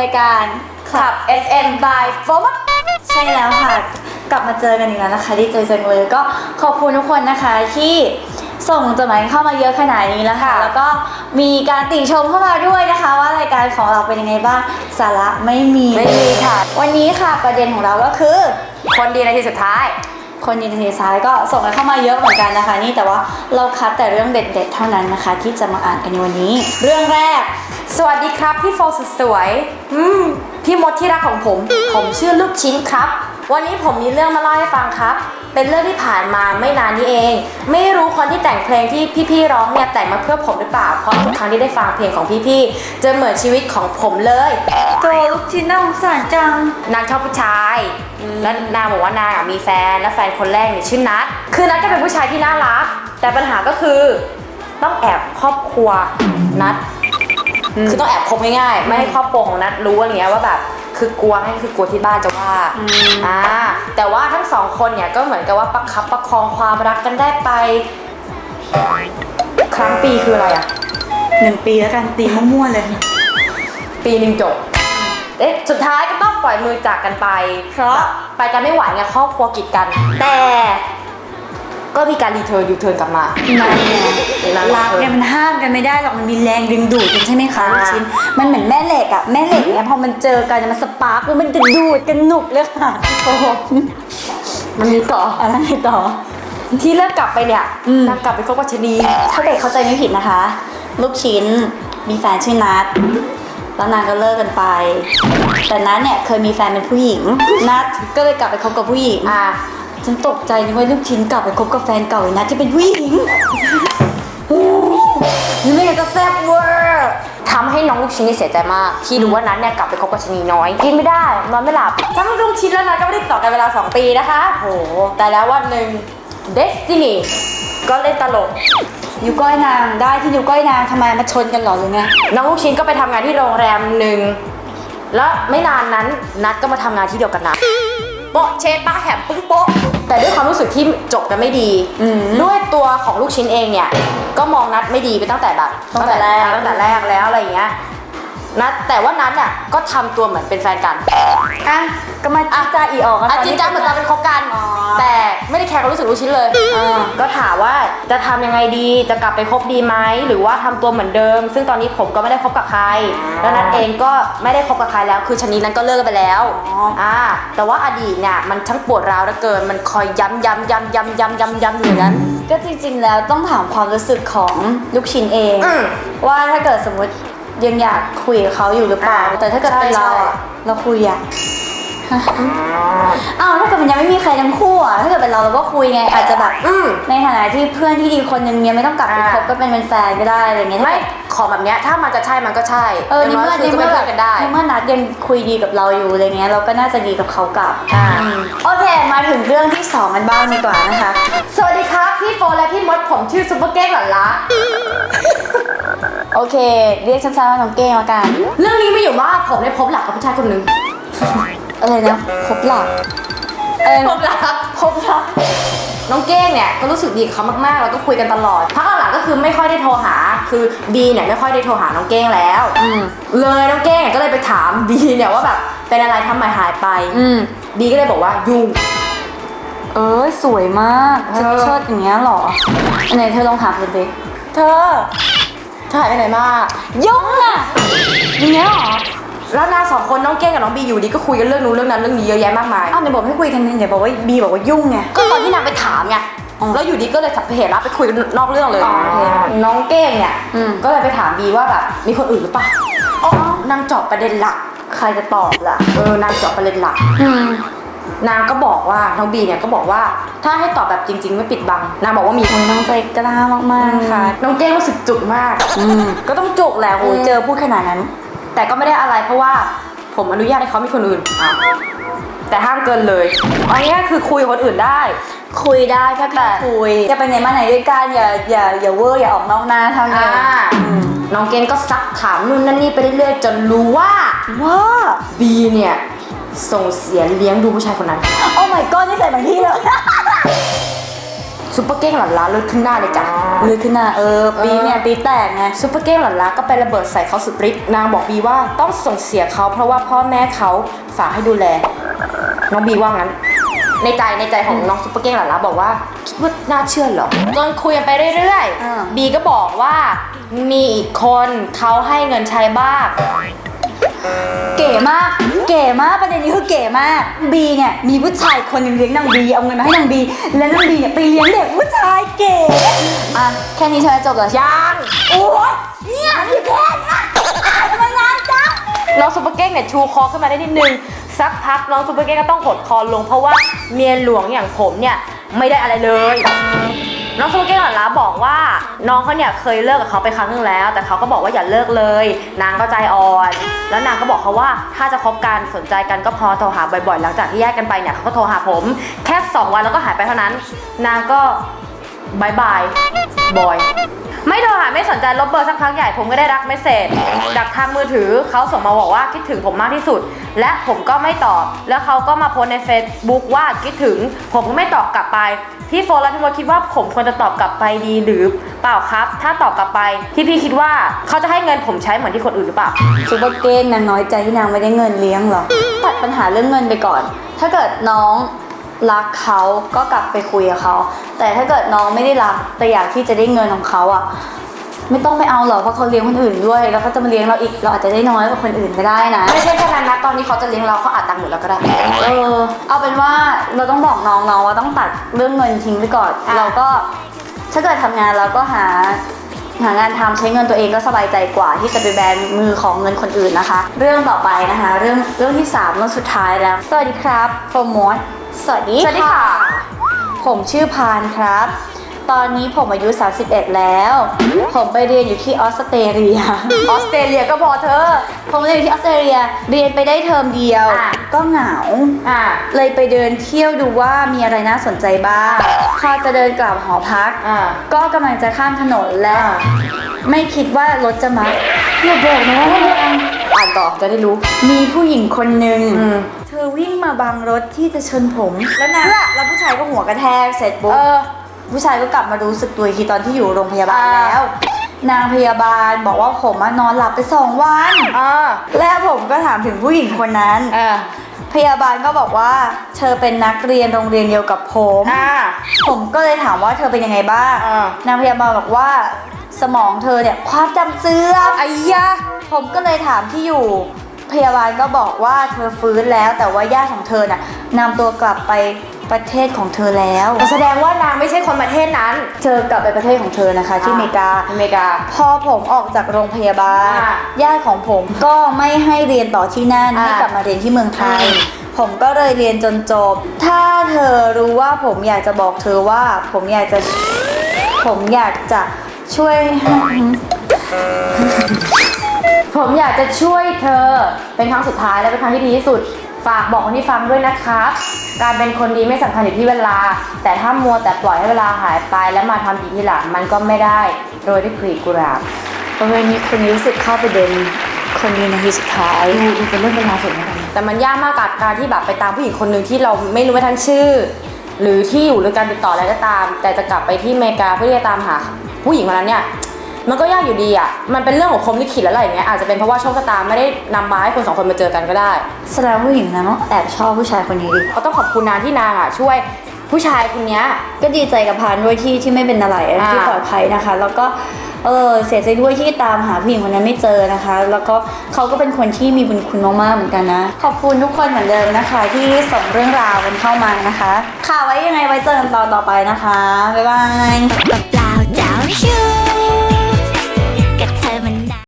รายการขับ FM by โฟมใช่แล้วค่ะ กลับมาเจอกันอีกแล้วนะคะดีใจจังเลยก็ขอบคุณทุกคนนะคะที่ส่งจดหมายเข้ามาเยอะขนาดนี้แล้วค่ะค่ะ แล้วก็มีการติชมเข้ามาด้วยนะคะ ว่ารายการของเราเป็นยังไงบ้างสาระไม่มีไม่มีค่ะ วันนี้ค่ะประเด็นของเราก็คือ คนดีในที่สุดท้าย คนยินดีซ้ายก็ส่งกันเข้ามาเยอะเหมือนกันนะคะ นี่แต่ว่าเราคัดแต่เรื่องเด็ด ๆ เท่านั้นนะคะ ที่จะมาอ่านกันในวันนี้ เรื่องแรก สวัสดีครับพี่โฟสุดสวย อืม พี่มดที่รักของผม ผมชื่อลูกชิ้นครับ วันนี้ผมมีเรื่องมาเล่าให้ฟังครับ เป็นเรื่องที่ผ่านมาไม่นานนี้เอง ไม่รู้คนที่แต่งเพลงที่พี่ๆร้องเนี่ยแต่งมาเพื่อผมหรือเปล่า เพราะทุกครั้งที่ได้ฟังเพลงของพี่ๆ จะเหมือนชีวิตของผมเลยตัวลูกชิ้นน่าสงสารจัง นางชอบผู้ชาย แล้วนางบอกว่านางอะมีแฟน แล้วแฟนคนแรกเนี่ยชื่อนัท คือนัทก็เป็นผู้ชายที่น่ารัก แต่ปัญหาก็คือ ต้องแอบครอบครัวนัท คือต้องแอบคบง่ายๆ ไม่ให้ครอบครัวของนัทรู้อะไรเงี้ยว่าแบบ คือกลัวให้คือกลัวที่บ้านจะว่าอืมอ่าแต่ว่าทั้งสองคนเนี่ยก็เหมือนกับว่าประคับประคองความรักกันได้ไป ครั้งปีคืออะไรอะหนึ่งปีแล้วกันตีมั่วๆเลย ปีหนึ่งจบเอ๊ะสุดท้ายก็ต้องปล่อยมือจากกันไป เพราะไปกันไม่ไหวไงครอบครัวกีดกัน แต่ ก็มีการรีเทิร์นยูเทิร์นกลับมานั่นไงนั่นรักเนี่ยมันห้ามกันไม่ได้หรอกมันมีแรงดึงดูดกันใช่ไหมคะอ่าลูกชิ้นมันเหมือนแม่เหล็กอะแม่เหล็กเนี่ยพอมันเจอกันมันสปาร์กมันดึงดูดกันหนุกเลยค่ะโอ้โหมันมีต่ออะไรต่อ ที่เลิกกลับไปเนี่ยอืมนางกลับไปคบกับชะนีถ้าเด็กเข้าใจไม่ผิดนะคะ ลูกชิ้นมีแฟนชื่อนัทแล้วนางก็เลิกกันไป แต่นัทเนี่ยเคยมีแฟนเป็นผู้หญิงนัทก็เลยกลับไปคบกับผู้หญิงอ่า ฉันตกใจนึกว่าลูกชิ้นกลับไปคบกับแฟนเก่าไอ้นัทที่เป็นผู้หญิงนี่ไม่งั้นก็แซ่บเวอร์ทำให้น้องลูกชิ้นนี่เสียใจมาก ที่รู้ว่านั้นเนี่ยกลับไปคบกับชะนีน้อย กินไม่ได้นอนไม่หลับทั้งลูกชิ้นและนัทก็ไม่ได้ติดต่อกันเวลา 2 ปีนะคะ โห แต่แล้ววันหนึ่ง Destiny ก็เล่นตลกนิ้วก้อยนางได้ที่นิ้วก้อยนางทำไมมาชนกันเหรอหรือไงน้องลูกชิ้นก็ไปทำงานที่โรงแรมหนึ่งแล้วไม่นานนั้นนัดก็มาทำงานที่เดียวกันนะ โปะเชปะแหมปึ้งโปะแต่ด้วยความรู้สึกที่จบกันไม่ดีอืมด้วยตัวของลูกชิ้นเองเนี่ย ก็มองนัดไม่ดีไปตั้งแต่แบบตั้งแต่แรกตั้งแต่แรกแล้วอะไรอย่างเงี้ย นัดแต่ว่านัดเนี่ยก็ทำตัวเหมือนเป็นแฟนกันอะก็มาจีจาอีออกอาจริงจังเหมือนตอนเป็นคบกัน อ๋อแต่ไม่ได้แคร์ความรู้สึกลูกชิ้นเลยอ่าก็ถามว่าจะทำยังไงดีจะกลับไปคบดีไหมหรือว่าทำตัวเหมือนเดิม ซึ่งตอนนี้ผมก็ไม่ได้คบกับใคร แล้วนัทเองก็ไม่ได้คบกับใครแล้ว คือชนิดนั้นก็เลิกกันไปแล้วอ๋ออ่อ่าแต่ว่าอดีตเนี่ยมันช่างปวดร้าวเหลือเกิน มันคอยย้ำย้ำย้ำย้ำย้ำย้ำย้ำอยู่อย่างนั้น ก็จริงๆแล้วต้องถามความรู้สึกของลูกชิ้นเอง อืม ว่าถ้าเกิดสมมติ ยังอยากคุยกับเขาอยู่หรือเปล่าอ่าแต่ถ้าเกิดเป็นเราใช่อะเราคุยอะอ้าวถ้าเกิดมันยังไม่มีใครทั้งคู่อะถ้าเกิดเป็นเราเราก็คุยไง อาจจะแบบอืมในฐานะที่เพื่อนที่ดีคนนึงเนี่ยไม่ต้องกลับไปอ่าคบก็เป็นเป็นแฟนก็ได้อะไรเงี้ยไม่ขอแบบเนี้ยถ้ามันจะใช่มันก็ใช่เออในเมื่อในในเมื่เมื่ออคือจะเป็นเพื่อนกันได้ในเมื่อนัดยังคุยดีกับเราอยู่อะไรเงี้ยเราก็น่าจะดีกับเขากลับอ่าโอเคมาถึงเรื่องที่สองกันบ้างดีกว่านะคะ สวัสดีครับพี่โฟและพี่มดผมชื่อซุปเปอร์เก้งหลันละ โอเค เรียกสั้นๆว่าน้องเก้งละกัน เรื่องนี้ไม่อยู่ว่าผมได้พบหลักกับผู้ชายคนหนึ่งอะไรนะพบหลักอะไรพนะบหลักพบหลัก น้องเก้งเนี่ยก็รู้สึกดีกับเขามากๆ แล้วก็คุยกันตลอดพักหลังๆก็คือไม่ค่อยได้โทรหา คือบีเนี่ยไม่ค่อยได้โทรหาน้องเก้งแล้ว อืม เลยน้องเก้งก็เลยไปถามบีเนี่ยว่าแบบเป็นอะไรทำไมหายไป อืม บีก็เลยบอกว่ายุ่ง เออสวยมากเออเชิดๆอย่างเงี้ยเหรออันไหนเธอลองถามเธอดิเธอ เธอหายไปไหนมายุ่งอะอย่างเงี้ยเหรอแล้วนางสองคนน้องเก้งกับน้องบีอยู่ดีก็คุยกันเรื่องนู้นเรื่องนั้นเรื่องนี้เยอะแยะมากมายอ้าวเดี๋ยวบอกให้คุยกันเดี๋ยวบอกว่าบีบอกว่ายุ่งไงก็ตอนที่นางไปถามไงอ๋อแล้วอยู่ดีก็เลยสับเพเหระไปคุยกันนอกเรื่องเลยอ๋อโอเคน้องเก้งเนี่ยอืมก็เลยไปถามบีว่าแบบมีคนอื่นหรือเปล่าอ๋อนางเจอบประเด็นหลัก ใครจะตอบล่ะเออนางเจอบประเด็นหลักอืม นางก็บอกว่าน้องบีเนี่ยก็บอกว่าถ้าให้ตอบแบบจริง ๆ ไม่ปิดบังนางบอกว่ามีโอ้ยน้องใจกล้ามากๆค่ะ น้องเก้งรู้สึกจุกมากอืมก็ต้องจุกแหละโหอืมเจอพูดขนาดนั้น แต่ก็ไม่ได้อะไรเพราะว่าผมอนุญาตให้เขามีคนอื่นอะแต่ห้ามเกินเลยเอาง่ายๆคือคุยกับคนอื่นได้ คุยได้แค่แต่พี่คุยอย่าไปไหนมาไหนด้วยกันอย่าอย่าอย่าเวอร์อย่าออกนอกหน้าเท่านั้นอ่าอืมน้องเก้งก็ซักถามนู่นนั่นนี่ไปเรื่อยๆจนรู้ว่าว่าบีเนี่ย ส่งเสียเลี้ยงดูผู้ชายคนนั้น โอ้ my god นี่ใส่เหมือนพี่เลย ซุปเปอร์เก้งหลันล้าเลือดขึ้นหน้าเลยจ้ะเลยขึ้นหน้าเออ ปีเนี่ยปีแตกไง ซุปเปอร์เก้งหลันล้าก็ไประเบิดใส่เขาสุดฤทธิ์นางบอกบีว่าต้องส่งเสียเขาเพราะว่าพ่อแม่เขาฝากให้ดูแล น้องบีว่างั้น ในใจในใจของน้องซุปเปอร์เก้งหลันล้าบอกว่า คิดว่าน่าเชื่อเหรอจนคุยกันไปเรื่อยอ่า ๆ บีก็บอกว่ามีอีกคนเขาให้เงินใช้บ้าง เก๋มาก เก๋มาก ประเด็นนี้คือเก๋มาก บีเนี่ยมีผู้ชายคนหนึ่งเลี้ยงนางบี เอาเงินมาให้นางบี แล้วนางบีเนี่ยไปเลี้ยงเด็กผู้ชายเก๋ อะ แค่นี้ใช่ไหมจบเหรอยังโอ้ยเนี่ยมีแค่เนี้ยทำไมนานจังน้องซุปเปอร์เก้งเนี่ยชูคอขึ้นมาได้นิดนึง สักพักน้องซุปเปอร์เก้งก็ต้องหดคอลงเพราะว่าเมียหลวงอย่างผมเนี่ยไม่ได้อะไรเลย น้องซุปเปอร์เก้งหลานล้าบอกว่าน้องเขาเนี่ยเคยเลิกกับเขาไปครั้งนึงแล้ว แต่เขาก็บอกว่าอย่าเลิกเลย นางก็ใจอ่อน แล้วนางก็บอกเขาว่าถ้าจะคบกันสนใจกันก็พอโทรหาบ่อยๆ หลังจากที่แยกกันไปเนี่ยเขาก็โทรหาผม แค่สองวันแล้วก็หายไปเท่านั้น นางก็ บายบายบอย ไม่โทรหาไม่สนใจลบเบอร์สักพักใหญ่ผมก็ได้รับเมสเซจจากทางมือถือเขาส่งมาบอกว่าคิดถึงผมมากที่สุด และผมก็ไม่ตอบ แล้วเขาก็มาโพสใน Facebook ว่าคิดถึง ผมก็ไม่ตอบกลับไปพี่โฟนและพี่มดคิดว่าผมควรจะตอบกลับไปดีหรือเปล่าครับ ถ้าตอบกลับไปพี่พี่คิดว่าเขาจะให้เงินผมใช้เหมือนที่คนอื่นหรือเปล่าซุปเปอร์เก้งนางน้อยใจที่นางไม่ได้เงินเลี้ยงหรอตัดปัญหาเรื่องเงินไปก่อน ถ้าเกิดน้อง รักเขาก็กลับไปคุยกับเขา แต่ถ้าเกิดน้องไม่ได้รักแต่อยากที่จะได้เงินของเขาอะไม่ต้องไปเอาหรอกเพราะเขาเลี้ยงคนอื่นด้วย แล้วเขาจะมาเลี้ยงเราอีกเราอาจจะได้น้อยกว่าคนอื่นก็ได้นะ ไม่ใช่แค่นั้นนะตอนนี้เขาจะเลี้ยงเราเขาอัดตังค์หมดแล้วก็ได้ เออ เอาเป็นว่าเราต้องบอกน้องๆว่าต้องตัดเรื่องเงินทิ้งไปก่อนอะเราก็ถ้าเกิดทำงานเราก็หา หางานทำใช้เงินตัวเองก็สบายใจกว่า ที่จะไปแบนมือของเงินคนอื่นนะคะ เรื่องต่อไปนะคะ เรื่องเรื่องที่สามเรื่องสุดท้ายแล้ว สวัสดีครับโฟมดสวัสดีสวัสดีค่ะ ผมชื่อพานครับ ตอนนี้ผมอายุ 31 แล้ว ผมไปเรียนอยู่ที่ออสเตรเลีย ออสเตรเลียก็พอเธอ ผมเรียนอยู่ที่ออสเตรเลีย เรียนไปได้เทอมเดียว อะ ก็เหงา อ่า เลยไปเดินเที่ยวดูว่ามีอะไรน่าสนใจบ้าง พอจะเดินกลับหอพัก อ่า ก็กำลังจะข้ามถนนและอ่า ไม่คิดว่ารถจะมาอย่าบอกนะว่าอ่านต่อจะได้รู้ มีผู้หญิงคนหนึ่งอืม เธอวิ่งมาบังรถที่จะชนผม แล้วนะแล้วผู้ชายก็หัวกระแทกเสร็จปุ๊บ เออ ผู้ชายก็กลับมารู้สึกตัวอีกทีตอนที่อยู่โรงพยาบาลอ่าแล้ว นางพยาบาลบอกว่าผมอะนอนหลับไปสองวัน อ่าและผมก็ถามถึงผู้หญิงคนนั้นอ่าพยาบาลก็บอกว่า เธอเป็นนักเรียนโรงเรียนเดียวกับผม อ่า ผมก็เลยถามว่าเธอเป็นยังไงบ้างอ่านางพยาบาลบอกว่าสมองเธอเนี่ยความจำเสื่อมไอ้ยะผมก็เลยถามที่อยู่ พยาบาลก็บอกว่าเธอฟื้นแล้วแต่ว่าญาติของเธอน่ะนำตัวกลับไป ประเทศของเธอแล้ว แสดงว่านางไม่ใช่คนประเทศนั้น เธอกลับไปประเทศของเธอนะคะ ที่อเมริกา อเมริกา พอผมออกจากโรงพยาบาล อ่าญาติของผมก็ไม่ให้เรียนต่อที่นั่นอ่าให้กลับมาเรียนที่เมืองไทย อืม ผมก็เลยเรียนจนจบ ถ้าเธอรู้ว่าผมอยากจะบอกเธอว่า ผมอยากจะ ผมอยากจะช่วย ผมอยากจะช่วยเธอเป็นครั้งสุดท้ายและเป็นครั้งที่ดีที่สุด ฝากบอกคนที่ฟังด้วยนะครับ การเป็นคนดีไม่สำคัญอยู่ที่เวลา แต่ถ้ามัวแต่ปล่อยให้เวลาหายไป แล้วมาทำผิดทีหลังมันก็ไม่ได้โดยที่กรีดกุหลาบเออนี่คนนี้รู้สึกเข้าประเด็นคนดีนาทีสุดท้ายดูดูเป็นเรื่องเป็นราวสุดเหมือนกันแต่มันยากมากกับการที่แบบไปตามผู้หญิงคนหนึ่งที่เราไม่รู้ว่าทั้งชื่อ หรือที่อยู่หรือการติดต่ออะไรก็ตาม แต่จะกลับไปที่อเมริกาเพื่อที่จะตามหาผู้หญิงคนนั้นเนี่ย มันก็ยากอยู่ดีอะ มันเป็นเรื่องของพรหมลิขิตแล้วอะไรอย่างเงี้ยอาจจะเป็นเพราะว่าโชคชะตาไม่ได้นำมาให้คนสองคนมาเจอกันก็ได้ แสดงว่าผู้หญิงนั้นต้องแอบชอบผู้ชายคนนี้ดิก็ต้องขอบคุณนางที่นางอะช่วยผู้ชายคนเนี้ย ก็ดีใจกับพานด้วยที่ที่ไม่เป็นอะไรอ่าที่ปลอดภัยนะคะ แล้วก็เออเสียใจด้วยที่ตามหาผู้หญิงคนนั้นไม่เจอนะคะ แล้วก็เขาก็เป็นคนที่มีบุญคุณมากๆเหมือนกันนะ ขอบคุณทุกคนเหมือนเดิมนะคะ ที่ส่งเรื่องราวกันเข้ามานะคะ ค่ะไว้ยังไงไว้เจอกันตอนต่อไปนะคะบ๊ายบาย เปล่าเจ้าชู้